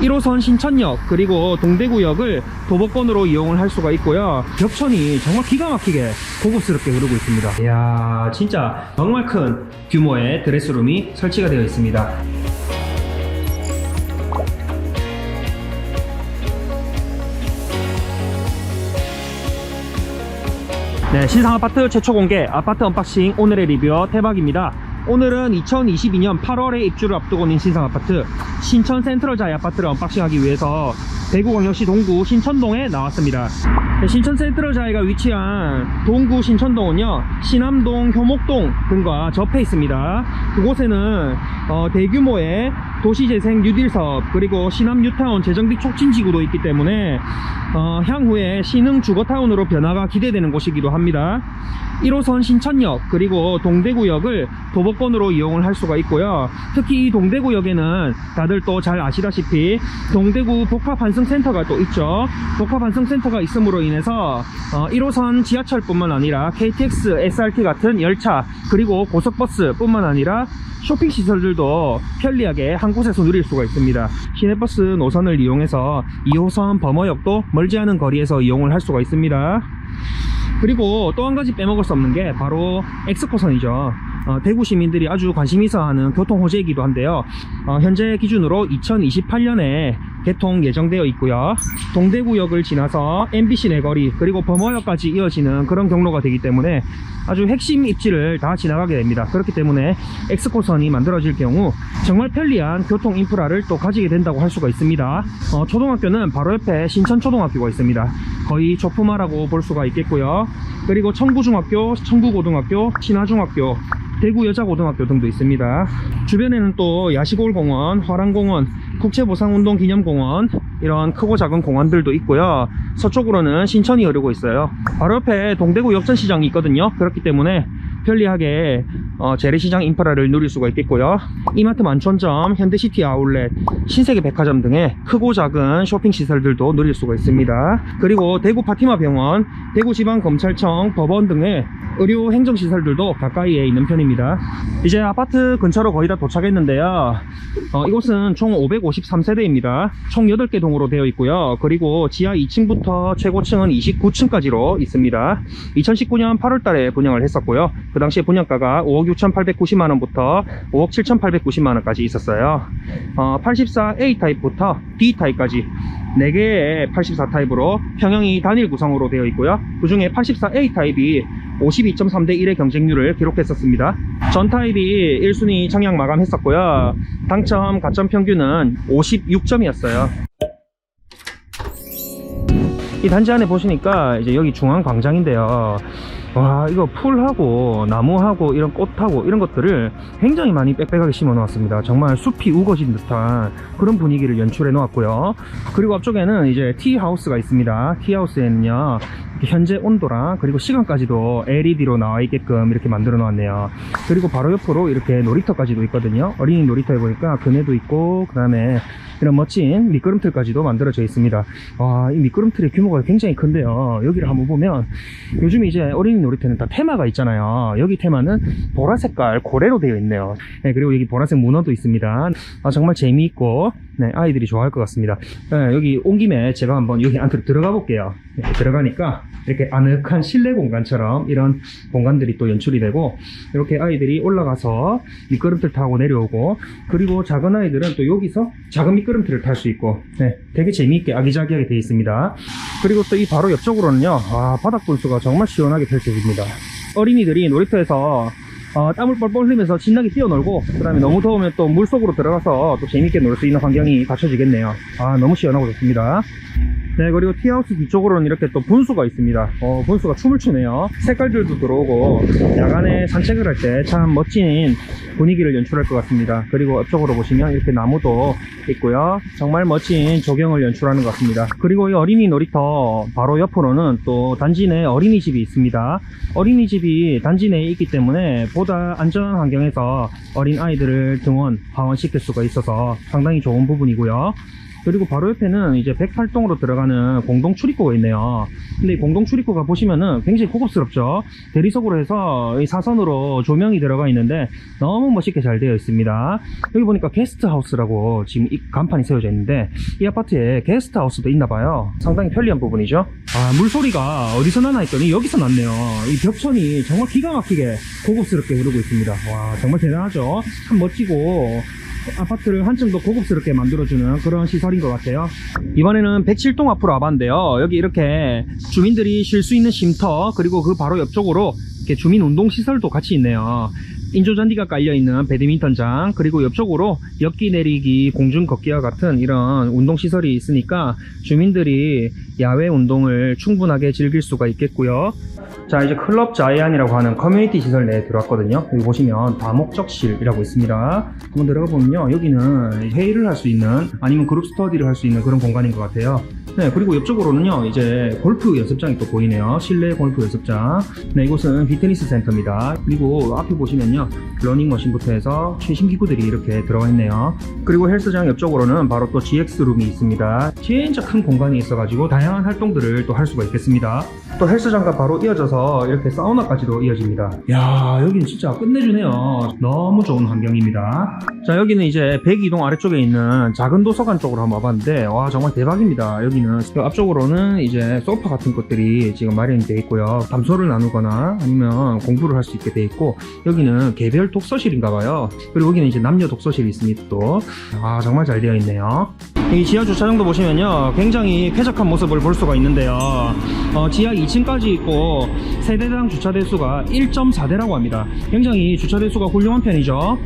1호선 신천역 그리고 동대구역을 도보권으로 이용을 할 수가 있고요. 벽천이 정말 기가 막히게 고급스럽게 흐르고 있습니다. 이야 진짜 정말 큰 규모의 드레스룸이 설치가 되어 있습니다. 네, 신상 아파트 최초 공개 아파트 언박싱 오늘의 리뷰어 태박입니다. 오늘은 2022년 8월에 입주를 앞두고 있는 신상 아파트 신천 센트럴 자이 아파트를 언박싱하기 위해서 대구광역시 동구 신천동에 나왔습니다. 네, 신천 센트럴 자이가 위치한 동구 신천동은요 신암동, 효목동 등과 접해 있습니다. 그곳에는 어, 대규모의 도시재생 뉴딜 사업 그리고 신암 뉴타운 재정비 촉진 지구도 있기 때문에 어, 향후에 신흥 주거타운으로 변화가 기대되는 곳이기도 합니다. 1호선 신천역 그리고 동대구역을 도보권으로 이용을 할 수가 있고요. 특히 이 동대구역에는 다들 또 잘 아시다시피 동대구 복합환승 센터가 또 있죠. 복합 환승센터가 있음으로 인해서 어, 1호선 지하철뿐만 아니라 KTX, SRT 같은 열차 그리고 고속버스뿐만 아니라 쇼핑 시설들도 편리하게 한 곳에서 누릴 수가 있습니다. 시내버스 노선을 이용해서 2호선 범어역도 멀지 않은 거리에서 이용을 할 수가 있습니다. 그리고 또 한 가지 빼먹을 수 없는 게 바로 엑스코선이죠. 어, 대구 시민들이 아주 관심 있어 하는 교통 호재이기도 한데요. 어, 현재 기준으로 2028년에 개통 예정되어 있고요. 동대구역을 지나서 MBC 내거리 그리고 범어역까지 이어지는 그런 경로가 되기 때문에 아주 핵심 입지를 다 지나가게 됩니다. 그렇기 때문에 엑스코선이 만들어질 경우 정말 편리한 교통 인프라를 또 가지게 된다고 할 수가 있습니다. 어, 초등학교는 바로 옆에 신천초등학교가 있습니다. 거의 조품화라고 볼 수가 있겠고요. 그리고 청구중학교, 청구고등학교, 신화중학교, 대구 여자고등학교 등도 있습니다. 주변에는 또 야시골공원, 화랑공원, 국채보상운동 기념공원 이런 크고 작은 공원들도 있고요. 서쪽으로는 신천이 흐르고 있어요. 바로 옆에 동대구 역전시장이 있거든요. 그렇기 때문에 편리하게 어, 재래시장 인프라를 누릴 수가 있겠고요. 이마트 만촌점, 현대시티 아울렛, 신세계 백화점 등의 크고 작은 쇼핑 시설들도 누릴 수가 있습니다. 그리고 대구 파티마 병원, 대구지방검찰청, 법원 등의 의료 행정시설들도 가까이에 있는 편입니다. 이제 아파트 근처로 거의 다 도착했는데요. 어, 이곳은 총 553세대입니다. 총 8개 동으로 되어 있고요. 그리고 지하 2층부터 최고층은 29층까지로 있습니다. 2019년 8월달에 분양을 했었고요. 그 당시에 분양가가 5억 6,890만원부터 5억 7,890만원까지 있었어요. 어, 84A 타입부터 D 타입까지 4개의 84 타입으로 평형이 단일 구성으로 되어 있고요. 그 중에 84A 타입이 52.3대 1의 경쟁률을 기록했었습니다. 전 타입이 1순위 청약 마감했었고요. 당첨 가점 평균은 56점이었어요. 이 단지 안에 보시니까 이제 여기 중앙 광장인데요. 와 이거 풀하고 나무하고 이런 꽃하고 이런 것들을 굉장히 많이 빽빽하게 심어 놓았습니다. 정말 숲이 우거진 듯한 그런 분위기를 연출해 놓았고요. 그리고 앞쪽에는 이제 티하우스가 있습니다. 티하우스에는요 현재 온도랑 그리고 시간까지도 LED로 나와 있게끔 이렇게 만들어 놓았네요. 그리고 바로 옆으로 이렇게 놀이터까지도 있거든요. 어린이 놀이터에 보니까 그네도 있고 그 다음에 이런 멋진 미끄럼틀까지도 만들어져 있습니다. 와이 미끄럼틀의 규모가 굉장히 큰데요. 여기를 한번 보면 요즘 이제 어린이 놀이터는 다 테마가 있잖아요. 여기 테마는 보라 색깔 고래로 되어 있네요. 네, 그리고 여기 보라색 문어도 있습니다. 아, 정말 재미있고 네, 아이들이 좋아할 것 같습니다. 네, 여기 온 김에 제가 한번 여기 안으로 들어가 볼게요. 네, 들어가니까 이렇게 아늑한 실내 공간처럼 이런 공간들이 또 연출이 되고 이렇게 아이들이 올라가서 미끄럼틀 타고 내려오고 그리고 작은 아이들은 또 여기서 작은 미끄럼틀을 탈 수 있고. 네, 되게 재미있게 아기자기하게 되어 있습니다. 그리고 또 이 바로 옆쪽으로는요 아, 바닥 분수가 정말 시원하게 펼쳐집니다. 어린이들이 놀이터에서 어, 땀을 뻘뻘 흘리면서 신나게 뛰어놀고 그 다음에 너무 더우면 또 물속으로 들어가서 또 재밌게 놀 수 있는 환경이 갖춰지겠네요. 아 너무 시원하고 좋습니다 네 그리고 티하우스 뒤쪽으로는 이렇게 또 분수가 있습니다. 어, 분수가 춤을 추네요. 색깔들도 들어오고 야간에 산책을 할 때 참 멋진 분위기를 연출할 것 같습니다. 그리고 앞쪽으로 보시면 이렇게 나무도 있고요. 정말 멋진 조경을 연출하는 것 같습니다. 그리고 이 어린이 놀이터 바로 옆으로는 또 단지 내 어린이집이 있습니다. 어린이집이 단지 내에 있기 때문에 보다 안전한 환경에서 어린 아이들을 등원, 방원시킬 수가 있어서 상당히 좋은 부분이고요 그리고 바로 옆에는 이제 108동으로 들어가는 공동 출입구가 있네요. 근데 이 공동 출입구가 보시면은 굉장히 고급스럽죠. 대리석으로 해서 이 사선으로 조명이 들어가 있는데 너무 멋있게 잘 되어 있습니다. 여기 보니까 게스트하우스라고 지금 이 간판이 세워져 있는데 이 아파트에 게스트하우스도 있나 봐요. 상당히 편리한 부분이죠. 아, 물소리가 어디서 나나 했더니 여기서 났네요. 이 벽천이 정말 기가 막히게 고급스럽게 흐르고 있습니다. 와, 정말 대단하죠? 참 멋지고 아파트를 한층 더 고급스럽게 만들어주는 그런 시설인 것 같아요. 이번에는 107동 앞으로 와봤는데요. 여기 이렇게 주민들이 쉴 수 있는 쉼터 그리고 그 바로 옆쪽으로 이렇게 주민 운동 시설도 같이 있네요. 인조잔디가 깔려있는 배드민턴장 그리고 옆쪽으로 엽기 내리기 공중 걷기와 같은 이런 운동 시설이 있으니까 주민들이 야외 운동을 충분하게 즐길 수가 있겠고요. 자 이제 클럽 자이안이라고 하는 커뮤니티 시설 내에 들어왔거든요. 여기 보시면 다목적실이라고 있습니다. 한번 들어가 보면요. 여기는 회의를 할 수 있는 아니면 그룹 스터디를 할 수 있는 그런 공간인 것 같아요 네 그리고 옆쪽으로는요 이제 골프 연습장이 또 보이네요. 실내 골프 연습장. 네 이곳은 피트니스 센터입니다. 그리고 앞에 보시면요 러닝머신부터 해서 최신 기구들이 이렇게 들어가 있네요. 그리고 헬스장 옆쪽으로는 바로 또 GX룸이 있습니다. 진짜 큰 공간이 있어가지고 다양한 활동들을 또 할 수가 있겠습니다 또 헬스장과 바로 이어져서 이렇게 사우나까지도 이어집니다. 야 여기는 진짜 끝내주네요. 너무 좋은 환경입니다. 자 여기는 이제 102동 아래쪽에 있는 작은 도서관 쪽으로 한번 와봤는데 와 정말 대박입니다. 여기는 그 앞쪽으로는 이제 소파 같은 것들이 지금 마련이 되어 있고요. 담소를 나누거나 아니면 공부를 할 수 있게 되어 있고 여기는 개별 독서실인가 봐요. 그리고 여기는 이제 남녀 독서실이 있습니다 또. 아 정말 잘 되어 있네요. 이 지하 주차장도 보시면요 굉장히 쾌적한 모습을 볼 수가 있는데요 어, 지하 2 층까지 있고 세대당 주차 대수가 1.4대라고 합니다. 굉장히 주차 대수가 훌륭한 편이죠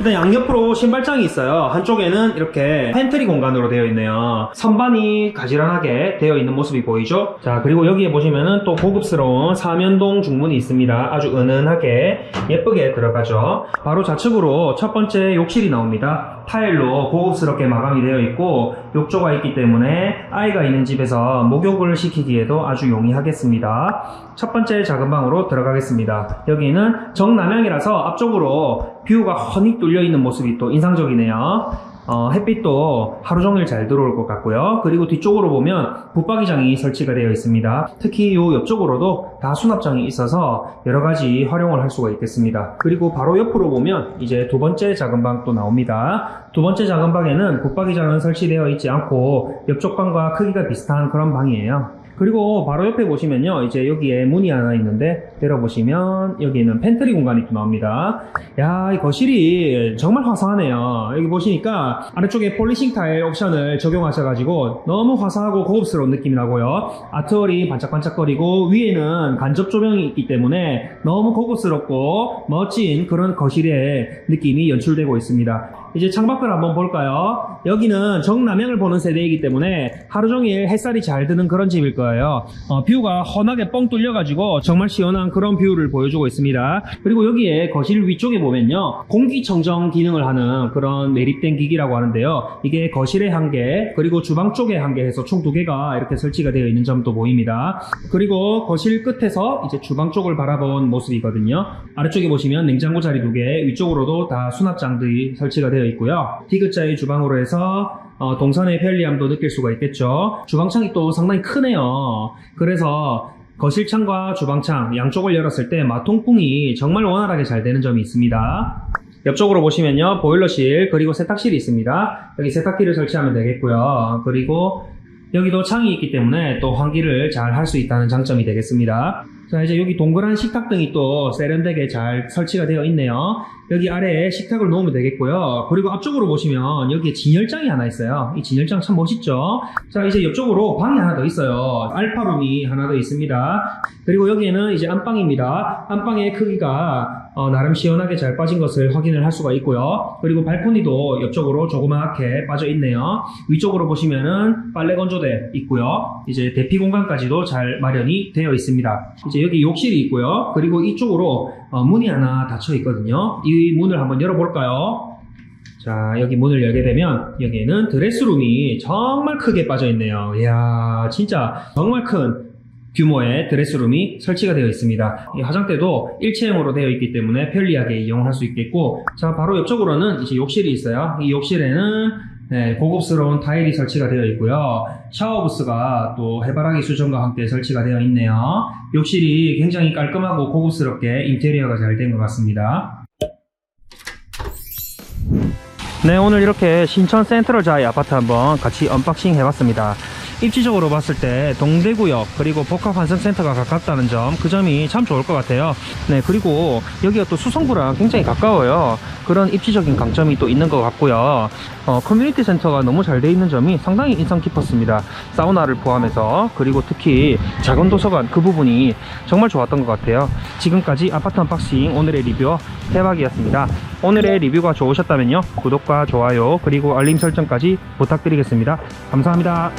일단 양옆으로 신발장이 있어요. 한쪽에는 이렇게 팬트리 공간으로 되어 있네요. 선반이 가지런하게 되어 있는 모습이 보이죠? 자, 그리고 여기에 보시면은 또 고급스러운 사면동 중문이 있습니다. 아주 은은하게 예쁘게 들어가죠. 바로 좌측으로 첫 번째 욕실이 나옵니다. 타일로 고급스럽게 마감이 되어 있고 욕조가 있기 때문에 아이가 있는 집에서 목욕을 시키기에도 아주 용이하겠습니다. 첫 번째 작은 방으로 들어가겠습니다. 여기는 정남향이라서 앞쪽으로 뷰가 훤히 뚫려 있는 모습이 또 인상적이네요. 어, 햇빛도 하루 종일 잘 들어올 것 같고요. 그리고 뒤쪽으로 보면 붙박이장이 설치가 되어 있습니다. 특히 이 옆쪽으로도 다 수납장이 있어서 여러 가지 활용을 할 수가 있겠습니다. 그리고 바로 옆으로 보면 이제 두 번째 작은 방 또 나옵니다. 두 번째 작은 방에는 붙박이장은 설치되어 있지 않고 옆쪽 방과 크기가 비슷한 그런 방이에요. 그리고 바로 옆에 보시면요 이제 여기에 문이 하나 있는데 열어보시면 여기는 팬트리 공간이 또 나옵니다. 야 이 거실이 정말 화사하네요. 여기 보시니까 아래쪽에 폴리싱 타일 옵션을 적용하셔 가지고 너무 화사하고 고급스러운 느낌이 나고요. 아트월이 반짝반짝거리고 위에는 간접 조명이 있기 때문에 너무 고급스럽고 멋진 그런 거실의 느낌이 연출되고 있습니다 이제 창밖을 한번 볼까요? 여기는 정남향을 보는 세대이기 때문에 하루 종일 햇살이 잘 드는 그런 집일 거예요. 어, 뷰가 환하게 뻥 뚫려가지고 정말 시원한 그런 뷰를 보여주고 있습니다. 그리고 여기에 거실 위쪽에 보면요. 공기청정 기능을 하는 그런 매립된 기기라고 하는데요. 이게 거실에 한 개, 그리고 주방 쪽에 한 개 해서 총 두 개가 이렇게 설치가 되어 있는 점도 보입니다. 그리고 거실 끝에서 이제 주방 쪽을 바라본 모습이거든요. 아래쪽에 보시면 냉장고 자리 두 개, 위쪽으로도 다 수납장들이 설치가 되어 있고요. 디귿자의 주방으로 해서 어, 동선의 편리함도 느낄 수가 있겠죠. 주방창이 또 상당히 크네요. 그래서 거실창과 주방창 양쪽을 열었을 때 마통풍이 정말 원활하게 잘 되는 점이 있습니다. 옆쪽으로 보시면요 보일러실 그리고 세탁실이 있습니다 여기 세탁기를 설치하면 되겠고요 그리고 여기도 창이 있기 때문에 또 환기를 잘 할 수 있다는 장점이 되겠습니다 자 이제 여기 동그란 식탁등이 또 세련되게 잘 설치가 되어 있네요. 여기 아래에 식탁을 놓으면 되겠고요. 그리고 앞쪽으로 보시면 여기에 진열장이 하나 있어요. 이 진열장 참 멋있죠? 자 이제 옆쪽으로 방이 하나 더 있어요. 알파룸이 하나 더 있습니다. 그리고 여기에는 이제 안방입니다. 안방의 크기가 어, 나름 시원하게 잘 빠진 것을 확인을 할 수가 있고요. 그리고 발코니도 옆쪽으로 조그맣게 빠져 있네요. 위쪽으로 보시면은 빨래 건조대 있고요. 이제 대피 공간까지도 잘 마련이 되어 있습니다. 이제 여기 욕실이 있고요. 그리고 이쪽으로 어, 문이 하나 닫혀 있거든요. 이 문을 한번 열어볼까요? 자, 여기 문을 열게 되면 여기에는 드레스룸이 정말 크게 빠져 있네요. 이야, 진짜 정말 큰 규모의 드레스룸이 설치가 되어 있습니다. 이 화장대도 일체형으로 되어 있기 때문에 편리하게 이용할 수 있겠고, 자, 바로 옆쪽으로는 이제 욕실이 있어요. 이 욕실에는 네, 고급스러운 타일이 설치가 되어 있고요. 샤워 부스가 또 해바라기 수전과 함께 설치가 되어 있네요. 욕실이 굉장히 깔끔하고 고급스럽게 인테리어가 잘 된 것 같습니다. 네, 오늘 이렇게 신천 센트럴 자이 아파트 한번 같이 언박싱 해봤습니다. 입지적으로 봤을 때 동대구역 그리고 복합환승센터가 가깝다는 점 그 점이 참 좋을 것 같아요. 네 그리고 여기가 또 수성구랑 굉장히 가까워요. 그런 입지적인 강점이 또 있는 것 같고요. 어, 커뮤니티 센터가 너무 잘 돼 있는 점이 상당히 인상 깊었습니다. 사우나를 포함해서 그리고 특히 작은 도서관 그 부분이 정말 좋았던 것 같아요. 지금까지 아파트 언박싱 오늘의 리뷰 대박이었습니다. 오늘의 리뷰가 좋으셨다면요 구독과 좋아요 그리고 알림 설정까지 부탁드리겠습니다. 감사합니다.